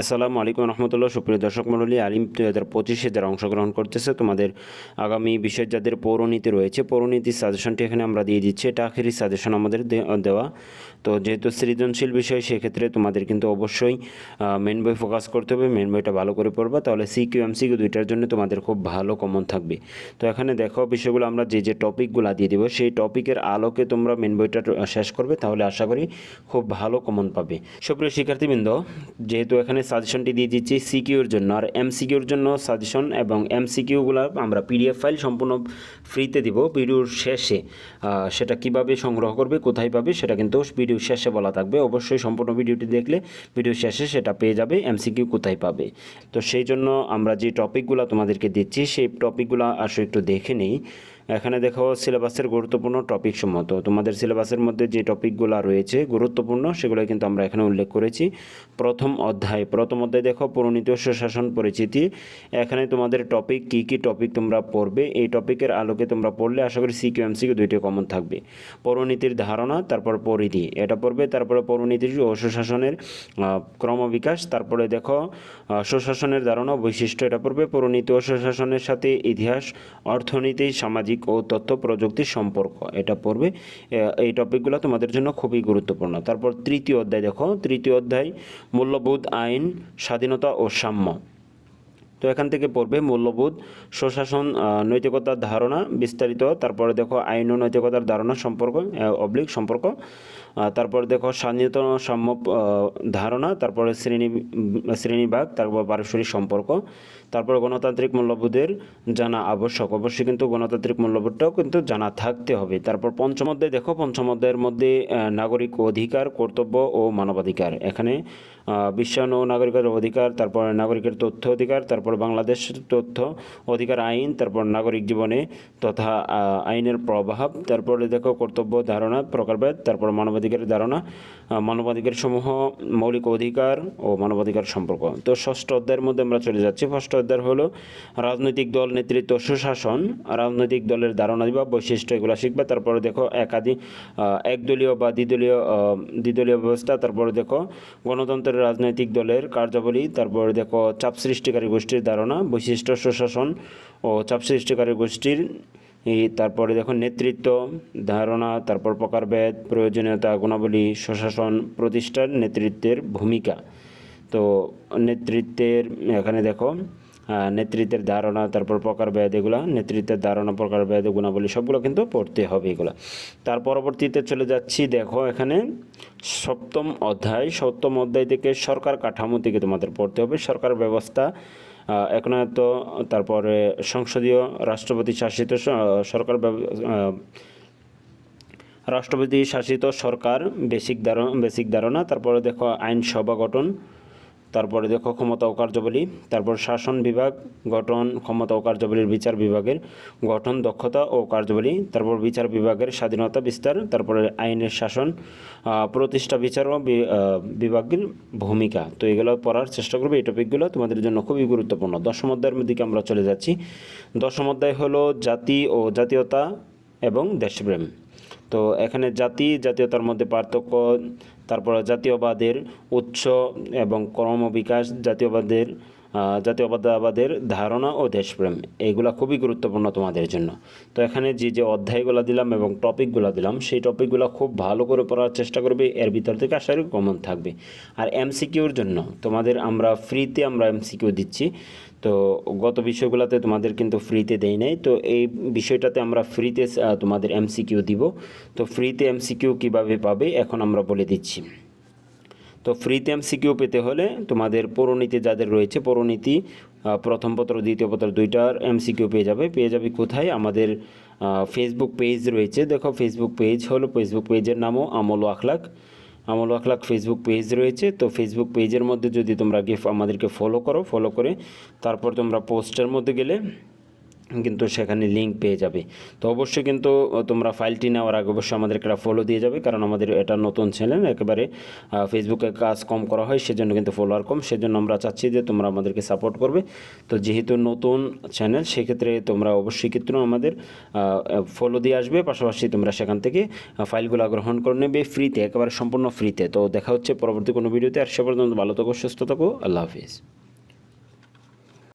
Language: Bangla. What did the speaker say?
আসসালামু আলাইকুম রহমতুল্লাহ। সুপ্রিয় দর্শক মণ্ডলী, আলিম দু হাজার পঁচিশে যারা অংশগ্রহণ করতেছে, তোমাদের আগামী বিষয় যাদের পৌরনীতি রয়েছে। পৌরনীতির সাজেশনটি এখানে আমরা দিয়ে দিচ্ছি। এটা আখেরি সাজেশন আমাদের দেওয়া। তো যেহেতু সৃজনশীল বিষয়, সেক্ষেত্রে তোমাদের কিন্তু অবশ্যই মেন বই ফোকাস করতে হবে। মেন বইটা ভালো করে পড়বা, তাহলে C Q M CQ MCQ দুইটার জন্য তোমাদের খুব ভালো কমন থাকবে। তো এখানে দেখো, বিষয়গুলো আমরা যে যে টপিকগুলো দিয়ে দেবো, সেই টপিকের আলোকে তোমরা মেন বইটা শেষ করবে। তাহলে আশা করি খুব ভালো কমন পাবে। সুপ্রিয় শিক্ষার্থীবৃন্দ, যেহেতু এখানে সাজেশনটি দিয়ে দিচ্ছি সিকিউর জন্য। আর এমসিকিউর জন্য সাজেশন এবং এমসিকিউগুলো আমরা পিডিএফ ফাইল সম্পূর্ণ ফ্রিতে দিব ভিডিওর শেষে। সেটা কীভাবে সংগ্রহ করবে, কোথায় পাবে, সেটা কিন্তু ভিডিও শেষে বলা থাকবে। অবশ্যই সম্পূর্ণ ভিডিওটি দেখলে ভিডিও শেষে সেটা পেয়ে যাবে এমসিকিউ কোথায় পাবে। তো সেই জন্য আমরা যে টপিকগুলো তোমাদেরকে দিচ্ছি, সেই টপিকগুলো আসলে একটু দেখে নেই। এখানে দেখো সিলেবাসের গুরুত্বপূর্ণ টপিক সম্মত। তোমাদের সিলেবাসের মধ্যে যে টপিকগুলো রয়েছে, গুরুত্বপূর্ণ, সেগুলো কিন্তু আমরা এখানে উল্লেখ করেছি। প্রথম অধ্যায় প্রথম অধ্যায় দেখো পরিণীত সুশাসন পরিচিতি। এখানে তোমাদের টপিক কি কি টপিক তোমরা পড়বে? এই টপিকের আলোকে তোমরা পড়লে আশা করি সিকিউ এমসিকিউ দুইটি কমন থাকবে। পরিণীতির ধারণা, তারপর পরিধি, এটা পড়বে, তারপরে পরিণীতির ও সুশাসনের ক্রমবিকাশ, তারপরে দেখো সুশাসনের ধারণা বৈশিষ্ট্য, এটা পড়বে। পরিণীতি ও সুশাসনের সাথে ইতিহাস, অর্থনীতি, সামাজিক ও তথ্য প্রযুক্তির সম্পর্ক। এটা পড়বে এই টপিকগুলো তোমাদের জন্য খুবই গুরুত্বপূর্ণ। তারপর তৃতীয় অধ্যায় দেখো। তৃতীয় অধ্যায়, মূল্যবোধ, আইন, স্বাধীনতা ও সাম্য। তো এখান থেকে পড়বে মূল্যবোধ সুশাসন নৈতিকতার ধারণা বিস্তারিত। তারপরে দেখো আইন ও নৈতিকতার ধারণা সম্পর্ক অবলিক সম্পর্ক। তারপর দেখো স্বাধীনতা ও সাম্য আহ, ধারণা তারপরে শ্রেণি শ্রেণীবাগ তারপর পারস্পরিক সম্পর্ক তারপর গণতান্ত্রিক মূল্যবোধের জানা আবশ্যক। অবশ্যই কিন্তু গণতান্ত্রিক মূল্যবোধটাও কিন্তু জানা থাকতে হবে। তারপর পঞ্চম অধ্যায় দেখো পঞ্চম অধ্যায়ের মধ্যে নাগরিক অধিকার কর্তব্য ও মানবাধিকার। এখানে বিশ্বায়ন ও নাগরিকের অধিকার তারপর নাগরিকের তথ্য অধিকার তারপর বাংলাদেশ তথ্য অধিকার আইন তারপর নাগরিক জীবনে তথা আইনের প্রভাব তারপরে দেখো কর্তব্য ধারণা প্রকারভেদ তারপর মানবাধিকারের ধারণা মানবাধিকার সমূহ, মৌলিক অধিকার ও মানবাধিকার সম্পর্ক। তো ষষ্ঠ অধ্যায়ের মধ্যে আমরা চলে যাচ্ছি। ষষ্ঠ অধ্যায় হলো রাজনৈতিক দল, নেতৃত্ব, সুশাসন। রাজনৈতিক দলের ধারণা দিবা, বৈশিষ্ট্য এগুলো শিখবে। তারপরে দেখো একাধিক একদলীয় বা দ্বিদলীয় দ্বিদলীয় ব্যবস্থা। তারপরে দেখো গণতন্ত্রের রাজনৈতিক দলের কার্যাবলী। তারপরে দেখো চাপ সৃষ্টিকারী গোষ্ঠীর ধারণা, বৈশিষ্ট্য সুশাসন ও চাপ সৃষ্টিকারী গোষ্ঠীর তারপরে দেখো নেতৃত্ব, ধারণা, তারপর প্রকারভেদ, প্রয়োজনীয়তা, গুণাবলী, সুশাসন, প্রতিষ্ঠার নেতৃত্বের ভূমিকা। তো নেতৃত্বের, এখানে দেখো নেতৃত্বের ধারণা, তারপর প্রকারভেদ, এগুলো নেতৃত্বের ধারণা, প্রকারভেদ, গুণাবলী, সবগুলো কিন্তু পড়তে হবে এগুলো। তার পরবর্তীতে চলে যাচ্ছি, দেখো এখানে সপ্তম অধ্যায়। সপ্তম অধ্যায় থেকে সরকার কাঠামো থেকে তোমাদের পড়তে হবে। সরকার ব্যবস্থা আহ, একনায়ত্ত তারপরে সংসদীয় রাষ্ট্রপতি শাসিত সরকার রাষ্ট্রপতি শাসিত সরকার বেসিক ধারণা বেসিক ধারণা তারপরে দেখো আইনসভা গঠন তারপরে দেখো ক্ষমতা ও কার্যাবলী, তারপর শাসন বিভাগ, গঠন, ক্ষমতা ও কার্যাবলীর বিচার বিভাগের গঠন, দক্ষতা ও কার্যাবলী, তারপর বিচার বিভাগের স্বাধীনতা বিস্তার, তারপরে আইনের শাসন প্রতিষ্ঠা, বিচার ও বিভাগের ভূমিকা। তো এগুলো পড়ার চেষ্টা করবে এই টপিকগুলো তোমাদের জন্য খুবই গুরুত্বপূর্ণ। দশম অধ্যায়ের দিকে আমরা চলে যাচ্ছি? দশম অধ্যায় হলো জাতি ও জাতীয়তা এবং দেশপ্রেম। তো এখানে জাতি, জাতীয়তার মধ্যে পার্থক্য তারপর জাতীয়বাদের উৎস এবং ক্রমবিকাশ জাতীয়বাদের আহ, জাতীয়বাদাবাদের ধারণা ও দেশপ্রেম এইগুলা খুবই গুরুত্বপূর্ণ তোমাদের জন্য। তো এখানে যে যে অধ্যায়গুলো দিলাম এবং টপিকগুলো দিলাম সেই টপিকগুলো খুব ভালো করে পড়ার চেষ্টা করবে এর ভিতর থেকে আশা করি কমন থাকবে। আর এমসিকিউর জন্য তোমাদের আমরা ফ্রিতে আমরা এমসিকিউ দিচ্ছি। তো গত বিষয়গুলোতে তোমাদের কিন্তু ফ্রিতে দেই নাই তো এই বিষয়টাতে আমরা ফ্রিতে তোমাদের এমসিকিউ দিব। তো ফ্রিতে এমসিকিউ কীভাবে পাবে এখন আমরা বলে দিচ্ছি। তো ফ্রিতে এমসিকিউ পেতে হলে তোমাদের পৌরনীতি যাদের রয়েছে, পৌরনীতি প্রথম পত্র, দ্বিতীয় পত্র দুইটার এমসিকিউ পেয়ে যাবে। পেয়ে যাবে কোথায়? আমাদের ফেসবুক পেজ রয়েছে। দেখো ফেসবুক পেজ হলো ফেসবুক পেজের নামও আমল আখলাক। আমল আখলাক ফেসবুক পেজ রয়েছে। তো ফেসবুক পেজের মধ্যে যদি তোমরা গিয়ে আমাদেরকে ফলো করো ফলো করে তারপর তোমরা পোস্টের মধ্যে গেলে কিন্তু সেখানে লিঙ্ক পেয়ে যাবে। তো অবশ্যই কিন্তু তোমরা ফাইলটি নেওয়ার আগে অবশ্যই আমাদেরকে একটা ফলো দিয়ে যাবে, কারণ আমাদের এটা নতুন চ্যানেল একেবারে ফেসবুকে কাজ কম করা হয়, সেজন্য কিন্তু ফলোয়ার কম, সেজন্য আমরা চাচ্ছি যে তোমরা আমাদেরকে সাপোর্ট করবে। তো যেহেতু নতুন চ্যানেল সেক্ষেত্রে তোমরা অবশ্যই কিন্তু আমাদের ফলো দিয়ে আসবে, পাশাপাশি তোমরা সেখান থেকে ফাইলগুলো গ্রহণ করে নেবে ফ্রিতে একেবারে সম্পূর্ণ ফ্রিতে তো দেখা হচ্ছে পরবর্তী কোনো ভিডিওতে আর সে পর্যন্ত ভালো থাকো, সুস্থ থাকো, আল্লাহ হাফিজ।